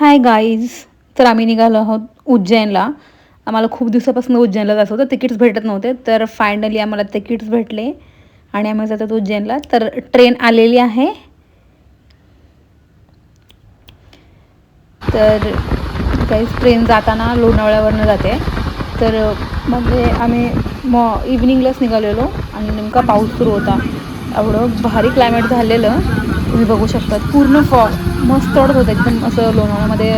Hi guys तर आम्ही निघालो आहोत उज्जैनला. आम्हाला खूप दिवसापासून उज्जैनला जायचं होतं. तिकीट्स भेटत नव्हते. तर फायनली आम्हाला तिकीट्स भेटले आणि आम्ही जातात उज्जैनला. तर ट्रेन आलेली आहे. तर काहीच ट्रेन जाताना लोणावळ्यावरनं जाते. तर म्हणजे आम्ही मॉ इव्हिनिंगलाच निघालेलो आणि नेमका पाऊस सुरू होता. एवढं भारी क्लायमेट झालेलं. तुम्ही बघू शकतात. पूर्ण फॉग मस्त वाटत होतं एकदम असं लोणावळ्यामध्ये.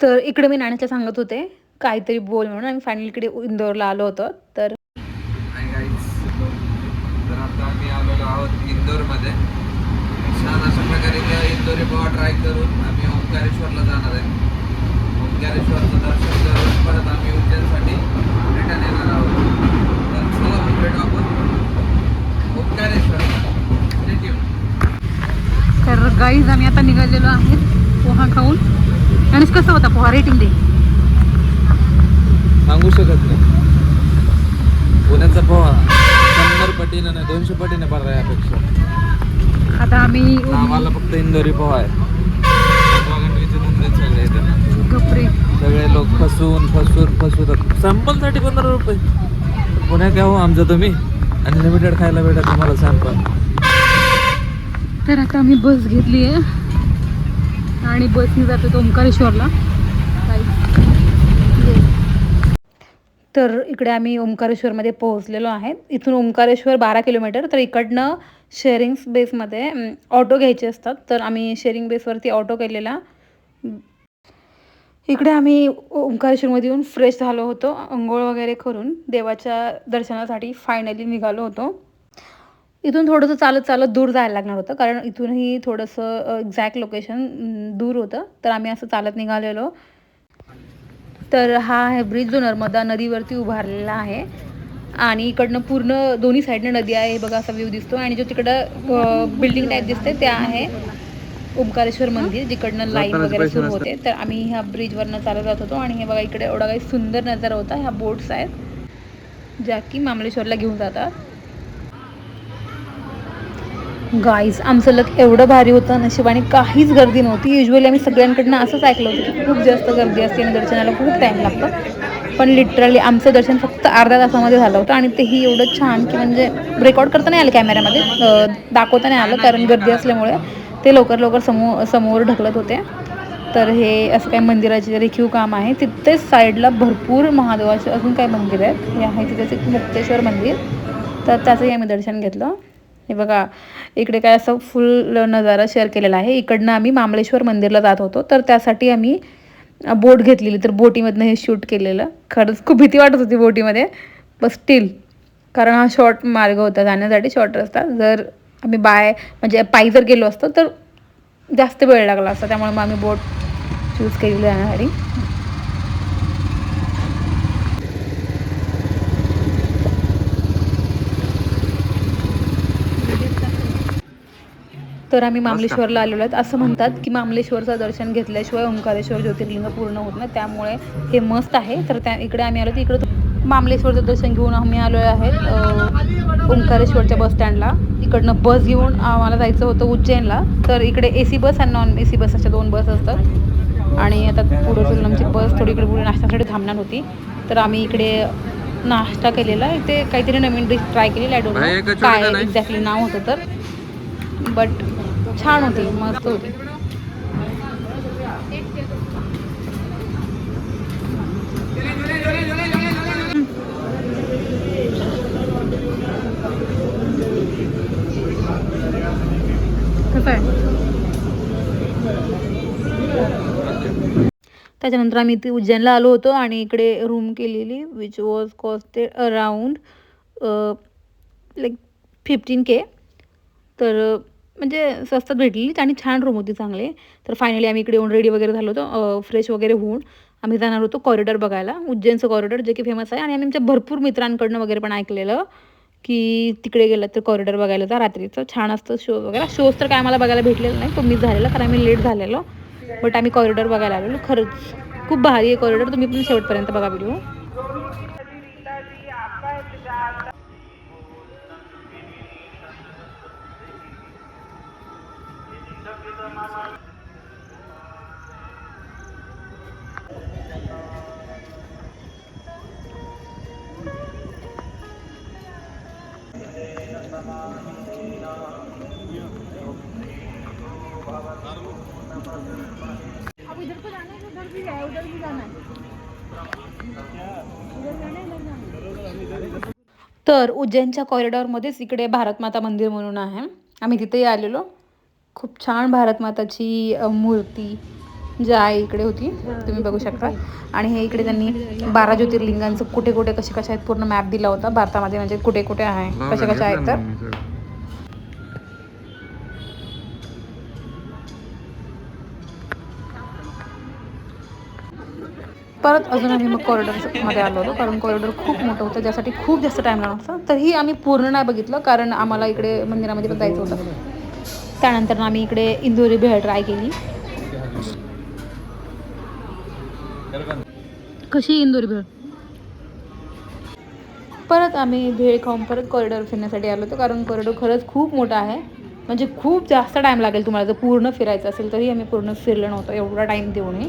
तर इकडे मी नाण्याच्या सांगत होते काहीतरी बोल म्हणून. आम्ही फायनली इकडे इंदोरला आलो होतो तर आता आम्ही आलेलो आहोत इंदोरमध्ये. छान अशा प्रकारे इथं इंदोरी पोहा ट्राय करून आम्ही ओंकारेश्वरला जाणार आहे. ओंकारेश्वरचं दर्शन करून परत आम्ही उज्जैनसाठी रिटर्न येणार आहोत. तर चला भेटू आपण. tuned. तर गाईज आम्ही आता निघालेलो आहेत पोहा खाऊन. आणि कसं होता पोहा? रेटिंग दे. सांगू शकत नाही. पुण्याचा पोहा शंभर पटीनं नाही दोनशे पटीने बरा यापेक्षा. आता आम्ही आम्हाला फक्त इंदोरी पोहा आहे. गपरे. सगळे लोक फसून फसून फसवतात सॅम्पलसाठी पंधरा रुपये. पुण्यात या हो आमचं तुम्ही? अनलिमिटेड खायला भेटत तुम्हाला सॅम्पल तर आता आम्ही बस घेतली आहे. आणि बसने जातो ओंकारेश्वरला. तर इकडे आम्ही ओंकारेश्वरमध्ये पोहोचलेलो आहे. इथून ओंकारेश्वर बारा किलोमीटर. तर इकडनं शेअरिंग बेसमध्ये ऑटो घ्यायचे असतात. तर आम्ही शेअरिंग बेसवरती ऑटो केलेला. इकडे आम्ही ओंकारेश्वरमध्ये येऊन फ्रेश झालो होतो. अंघोळ वगैरे करून देवाच्या दर्शनासाठी फायनली निघालो होतो. इथून थोडंसं चालत चालत दूर जायला लागणार होतं. कारण इथूनही थोडंसं एक्झॅक्ट लोकेशन दूर होतं. तर आम्ही असं चालत निघालेलो. तर हा आहे ब्रिज जो नर्मदा नदीवरती उभारलेला आहे. आणि इकडनं पूर्ण दोन्ही साईडनं नदी आहे. हे बघा असा व्ह्यू दिसतो आणि जो तिकडं बिल्डिंग टाईप दिसते ते आहे. ओंकारेश्वर मंदिर जिकडनं लाईन वगैरे सुरू होते तर आम्ही ह्या ब्रिजवरनं चालत जात होतो आणि हे बघा इकडे एवढा काही सुंदर नजारा होता ह्या बोट्स आहेत ज्या की मामलेश्वरला घेऊन जातात. गाईज आमचं लक एवढं भारी होतं नशिबाने काहीच गर्दी नव्हती. युजली आम्ही सगळ्यांकडनं असंच ऐकलं होतं की खूप जास्त गर्दी असते आणि दर्शनाला खूप टाईम लागतो. पण लिटरली आमचं दर्शन फक्त अर्ध्या तासामध्ये झालं होतं आणि तेही एवढं छान की म्हणजे रेकॉर्ड करता नाही आलं कॅमेऱ्यामध्ये दाखवता नाही आलं कारण गर्दी असल्यामुळे. ते लवकर लवकर समोर समोर ढकलत होते. तर हे असं काही मंदिराचे रेखीव काम आहे तिथेच साईडला भरपूर महादेवाचे अजून काही मंदिर आहेत. हे आहे तिथेच एक मुक्तेश्वर मंदिर. तर त्याचंही आम्ही दर्शन घेतलं. हे बघा इकडे काय असं फुल नजारा शेअर केलेला आहे. इकडनं आम्ही मामलेश्वर मंदिरला जात होतो. तर त्यासाठी आम्ही बोट घेतलेली. तर बोटीमधनं हे शूट केलेलं. खरंच खूप भीती वाटत होती बोटीमध्ये. पण स्टील कारण हा शॉर्ट मार्ग होता जाण्यासाठी शॉर्ट रस्ता. जर आम्ही बाय म्हणजे पायी जर गेलो असतो तर जास्त वेळ लागला असता. त्यामुळे मग आम्ही बोट चूज केलेली जाण्यासाठी तर आम्ही मामलेश्वरला आलेलो आहेत. असं म्हणतात की मामलेश्वरचं दर्शन घेतल्याशिवाय ओंकारेश्वर ज्योतिर्लिंग पूर्ण होत नाही. त्यामुळे हे मस्त आहे. तर त्या इकडे आम्ही आलो तर इकडं मामलेश्वरचं दर्शन घेऊन आम्ही आलो आहेत ओंकारेश्वरच्या बस इकडनं बस घेऊन आम्हाला जायचं होतं उज्जैनला. तर इकडे ए सी बस आणि नॉन ए सी बस अशा दोन बस असतात. आणि आता पुढे चलून आमची बस थोडी इकडे पुढे नाश्त्यासाठी थांबणार होती. तर आम्ही इकडे नाश्ता केलेला. इथे काहीतरी नवीन डिश ट्राय केलेली. एका डोंट काय? एक्झॅक्टली नाव होतं तर. बट छान होती. मस्त होती. कसं आहे त्याच्यानंतर आम्ही इथे उज्जैनला आलो होतो आणि इकडे रूम केलेली which was costed around like fifteen K तर म्हणजे स्वस्तात भेटली आणि छान रूम होती चांगले. तर फायनली आम्ही इकडे येऊन रेडी वगैरे झालो होतो फ्रेश वगैरे होऊन. आम्ही जाणार होतो कॉरिडॉर बघायला उज्जैनचं कॉरिडॉर जे की फेमस आहे. आणि आम्ही आमच्या भरपूर मित्रांकडनं वगैरे पण ऐकलेलं. की तिकडे गेलं तर कॉरिडॉर बघायला जा रात्रीचं छान असतं शो वगैरे. शोज तर काय मला बघायला भेटलेलं नाही तो मिस झालेला कारण आम्ही लेट झालेलो. बट आम्ही कॉरिडॉर बघायला आलेलो खरंच. खूप भारी आहे कॉरिडॉर तुम्ही पण शेवटपर्यंत बघा व्हिडिओ Thank you. अब इधर को जाना है उधर भी है उधर भी जाना है। तर उज्जैनच्या कॉरिडॉरमध्येच इकडे भारतमाता मंदिर म्हणून आहे. आम्ही तिथेही आलेलो. खूप छान भारतमाताची मूर्ती. जी आहे इकडे होती तुम्ही बघू शकता. आणि हे इकडे त्यांनी बारा ज्योतिर्लिंगांचं कुठे कुठे कसे कसे आहेत पूर्ण मॅप दिला होता. भारतामध्ये म्हणजे कुठे कुठे आहे कसे कसे आहेत तर. परत अजून आम्ही मग कॉरिडॉरमध्ये आलो होतो कारण कॉरिडॉर खूप मोठं होतं. ज्यासाठी खूप जास्त टाईम लागला होता. तरीही आम्ही पूर्ण नाही बघितलं कारण आम्हाला इकडे मंदिरामध्ये पण जायचं होतं. त्यानंतर आम्ही इकडे इंदोरी भेळ ट्राय केली. कशी इंदोरी भेळ परत आम्ही भेळ खाऊन परत कॉरिडॉर फिरण्यासाठी आलो होतो कारण कॉरिडॉर खरंच खूप मोठा आहे. म्हणजे खूप जास्त टाईम लागेल तुम्हाला जर पूर्ण फिरायचं असेल तरी आम्ही पूर्ण फिरलं नव्हतो एवढा टाईम देऊनही.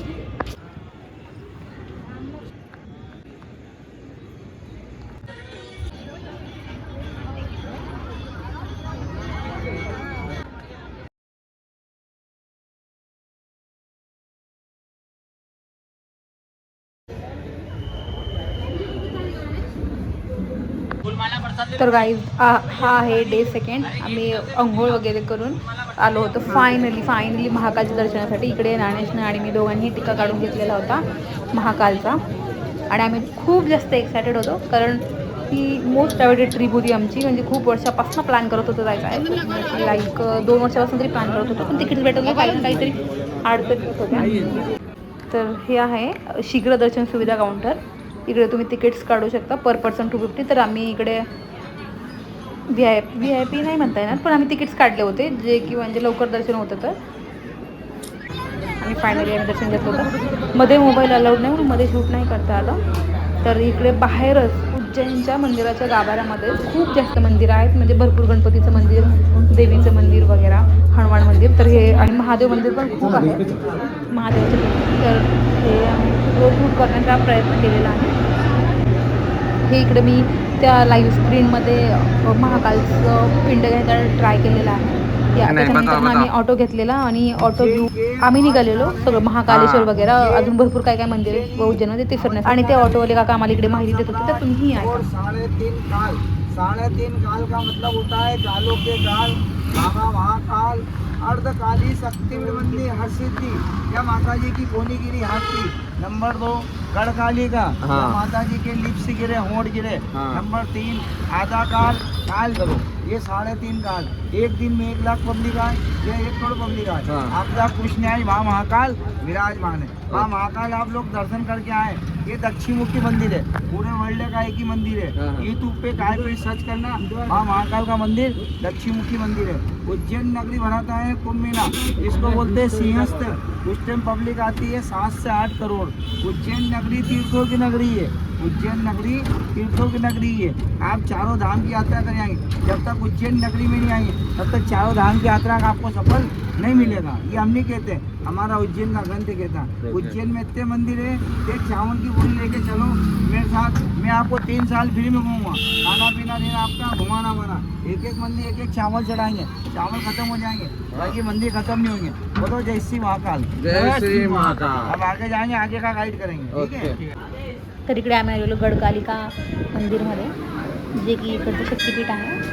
तर गाईज हा आहे डे सेकंड आम्ही अंघोळ वगैरे करून आलो होतो. फायनली फायनली महाकालच्या दर्शनासाठी इकडे राणेशनं आणि मी दोघांनी टिका काढून घेतलेला होता महाकालचा. आणि आम्ही खूप जास्त एक्सायटेड होतो कारण ती मोस्ट अवॉइडेड ट्रीप होती आमची. म्हणजे खूप वर्षापासून प्लॅन करत होतो जायचं आहे. लाईक दोन वर्षापासून तरी प्लॅन करत होतो पण तिकीट भेटत नाही काही काहीतरी अडचणी होत्या तर हे आहे शीघ्र दर्शन सुविधा काउंटर इकडे तुम्ही तिकीट्स काढू शकता पर पर्सन टू फिफ्टी तर आम्ही इकडे V I V I P नाही म्हणता येणार पण आम्ही तिकीट्स काढले होते जे की म्हणजे लवकर दर्शन होतं तर आणि फायनली आम्ही दर्शन घेतलं होतं. मध्ये मोबाईल अलाउड नाही म्हणून मध्ये शूट नाही करता आलं. तर इकडे बाहेरच उज्जैनच्या मंदिराच्या गाभाऱ्यामध्ये खूप जास्त मंदिरं आहेत. म्हणजे भरपूर गणपतीचं मंदिर देवीचं मंदिर वगैरे हनुमान मंदिर. तर हे आणि महादेव मंदिर पण खूप आहे. महादेवाचं तर हे आम्ही शूट करण्याचा प्रयत्न केलेला आहे. हे इकडे मी त्या लाईव्ह स्क्रीनमध्ये महाकालचं पिंड घ्यायचा ट्राय केलेला आहे त्याच्यानंतर आम्ही. ऑटो घेतलेला आणि ऑटो घेऊ आम्ही निघालेलो सगळं महाकालेश्वर. वगैरे अजून भरपूर काय काय मंदिर उज्जैनमध्ये ते फिरण्यास आणि ते ऑटोवाले काका आम्हाला इकडे माहिती देत होते तर तुम्ही और ऐका साढ़े तीन काल साढ़े तीन काल का मतलब होता है कालों के काल बाबा महाकाल अर्धकाली शक्तिपीठ मंदिर हर सिद्धि या माता जी की कोनीगिरी हाथी नंबर दो गढ़काली का हाँ। या माता जी के लिप्स गिरे होंठ गिरे हाँ। नंबर तीन आधा काल काल करो. ये साढ़े तीन काल. एक दिन में एक लाख पब्लिक आए या एक करोड़ पब्लिक आए। आपदा कुछ आई वहाँ महाकाल विराजमान है वहाँ महाकाल आप लोग दर्शन करके आए। ये दक्षिण मुखी मंदिर है। पूरे वर्ल्ड का एक ही मंदिर है। हाँ, हाँ। यूट्यूब पे काय पे सर्च करना। वहाँ महाकाल का मंदिर दक्षिण मुखी मंदिर है। उज्जैन नगरी बनाता है कुंभ मेला। इसको बोलते हैं सिंहस्थ। उस टाइम पब्लिक आती है सात से आठ करोड़। उज्जैन नगरी तीर्थों की नगरी है। उज्जैन नगरी तीर्थों की नगरी है। आप चारों धाम की यात्रा करें आएँगे जब तक उज्जैन नगरी में नहीं आएँगे तब तक चारों धाम की यात्रा का आपको सफल नहीं मिलेगा। ये हम नहीं कहते हमारा उज्जैन का ग्रंथ कहता है। उज्जैन में इतने मंदिर है एक चावल की पूरी लेके चलो। मेरे साथ मैं आपको तीन साल फ्री में घूमूँगा। खाना पीना देना आपका घुमाना वाना एक एक मंदिर एक एक चावल चढ़ाएँगे। चावल खत्म हो जाएँगे बाकी मंदिर खत्म नहीं होंगे। बोलो जय श्री महाकाल। जय श्री महाकाल। अब आगे जाएँगे आगे का गाइड करेंगे ठीक है? तर इकडे आम्ही आलेलो गडकालिका मंदिरमध्ये जे की इकडचं शक्तिपीठ आहे.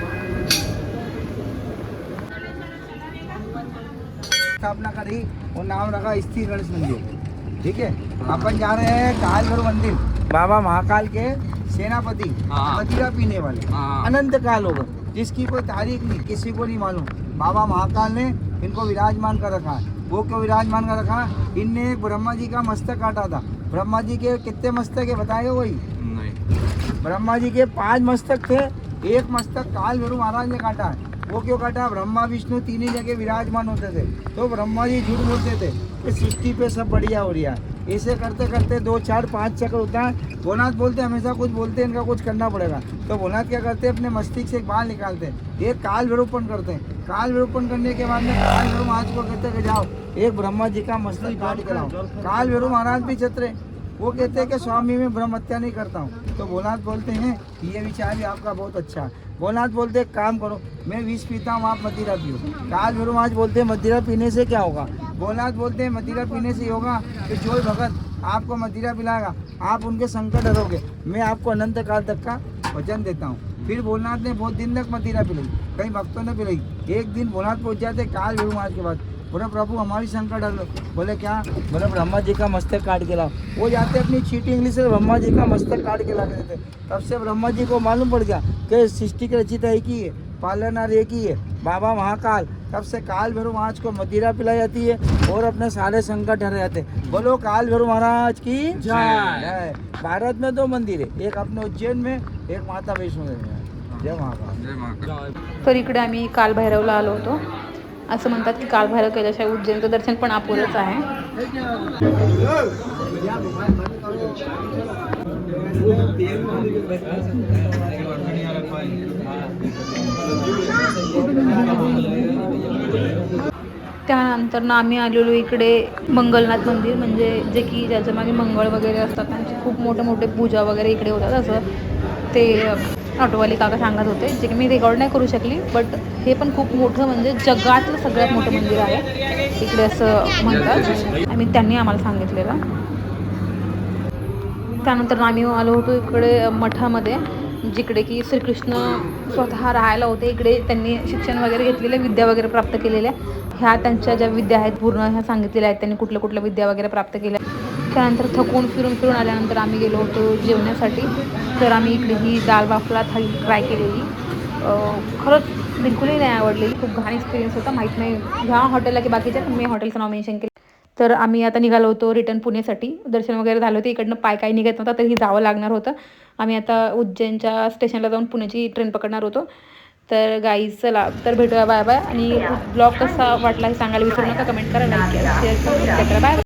स्थापना करी और नाम रखा स्थिर गणेश मंदिर। ठीक है? अपन जा रहे हैं कालभर मंदिर। बाबा महाकाल के सेनापति हाँ। मदिरा पीने वाले। हाँ। अनंत काल होगा जिसकी कोई तारीख नहीं किसी को नहीं मालूम। बाबा महाकाल ने इनको विराजमान कर रखा है। वो क्यों विराजमान कर रखा इनने ब्रह्मा जी का मस्तक काटा था। ब्रह्मा जी के कितने मस्तक है बताएगा वही नाही। ब्रह्मा जी के पाँच मस्तक थे। एक मस्तक काल भैरव महाराज ने काटा है। वो क्यों काटा ब्रह्मा विष्णु तीन ही जगह विराजमान होते थे। तो ब्रह्मा जी झूठ बोलते थे। कि सृष्टि पे सब बढ़िया हो रहा है। ऐसे करते करते दो चार पाँच चक्कर होता है। भोनाथ बोलते हमेशा कुछ बोलते हैं इनका कुछ करना पड़ेगा। तो भोनाथ क्या करते हैं? अपने मस्तिष्क से एक बाल निकालते हैं। एक काल विरूपण करते हैं। काल विरूपण करने के बाद में काल विरू महाराज को कहते हैं जाओ एक ब्रह्मा जी का मस्तिष्क काट कराओ काल विरू महाराज भी चतरे वो कहते हैं कि स्वामी मैं ब्रह्म हत्या नहीं करता हूँ। तो भोलानाथ बोलते हैं ये विचार भी आपका बहुत अच्छा है। भोलानाथ बोलते काम करो, मैं विष पीता हूँ, आप मदिरा पियो। काल भैरव महाराज बोलते, मदिरा पीने से क्या होगा? भोलानाथ बोलते हैं मदिरा पीने से होगा, कि जो भगत आपको मदिरा पिलाएगा, आप उनके संकट डरोगे, मैं आपको अनंत काल तक का वचन देता हूँ। फिर भोलानाथ ने बहुत दिन तक मदिरा पिलाई, कई भक्तों ने पिलाई। एक दिन भोलानाथ पहुँच जाते काल महाराज के बाद बोले प्रभु हमारी संकट हर बोले क्या? बोले ब्रह्मा जी का मस्तक काट के लाओ। वो जाते अपनी चीटी इंग्लिश से ब्रह्मा जी का मस्तक काट के ला के देते तब से ब्रह्मा जी को मालूम पड़ गया कि सृष्टि की रचिता एक ही है पालनहार एक ही है। बाबा महाकाल तब से काल भैरव महाराज को मदिरा पिलाई जाती है और अपने सारे संकट हर जाते हैं। बोलो काल भैरव महाराज की जय। भारत में दो मंदिर है। एक अपने उज्जैन में एक माता वैष्णो देवी में। जय महाकाल। जय महाकाल। तर इकडे आम्ही कालभैरवला आलो होतो. असं म्हणतात की कालभैरव केल्याशिवाय उज्जैनचं दर्शन पण अपुरंच आहे. त्यानंतर ना आम्ही आलेलो इकडे मंगलनाथ मंदिर म्हणजे जे की ज्याच्या मागे मंगळ वगैरे असतात त्यांची खूप मोठे मोठे पूजा वगैरे इकडे होतात. असं ते ऑटोवाले काका सांगत होते जे की मी रेकॉर्ड नाही करू शकली बट हे पण खूप मोठं म्हणजे जगातलं सगळ्यात मोठं मंदिर आहे. इकडे असं म्हणतात. आणि त्यांनी आम्हाला सांगितलेलं. त्यानंतर आम्ही आलो होतो इकडे मठामध्ये जिकडे की श्रीकृष्ण स्वतः राहायला होते. इकडे त्यांनी शिक्षण वगैरे घेतलेले विद्या वगैरे प्राप्त केलेल्या. ह्या त्यांच्या ज्या विद्या आहेत पूर्ण ह्या सांगितलेल्या आहेत. त्यांनी कुठल्या कुठल्या विद्या वगैरे प्राप्त केल्या. त्यानंतर थकून फिरून फिरून आल्यानंतर आम्ही गेलो होतो जेवण्यासाठी. तर आम्ही इकडे ही दाल बाफला थाळी ट्राय केलेली. खरंच बिलकुलही नाही आवडलेली खूप घाण एक्सपिरियन्स होता माहीत नाही. ह्या हॉटेलला की बाकीच्या पण मी हॉटेलचं नाव मेन्शन केलं. तर आम्ही आता निघालो होतो रिटर्न पुणेसाठी दर्शन वगैरे झालं होतं. इकडनं पाय काय निघत नव्हता तरी जावं लागणार होतं. आम्ही आता उज्जैनच्या स्टेशनला जाऊन पुण्याची ट्रेन पकडणार होतो. तर गाईज चला तर भेटूया. बाय बाय आणि ब्लॉग कसा वाटला हे सांगायला विसरू नका. कमेंट करा लाईक करा शेअर करा बाय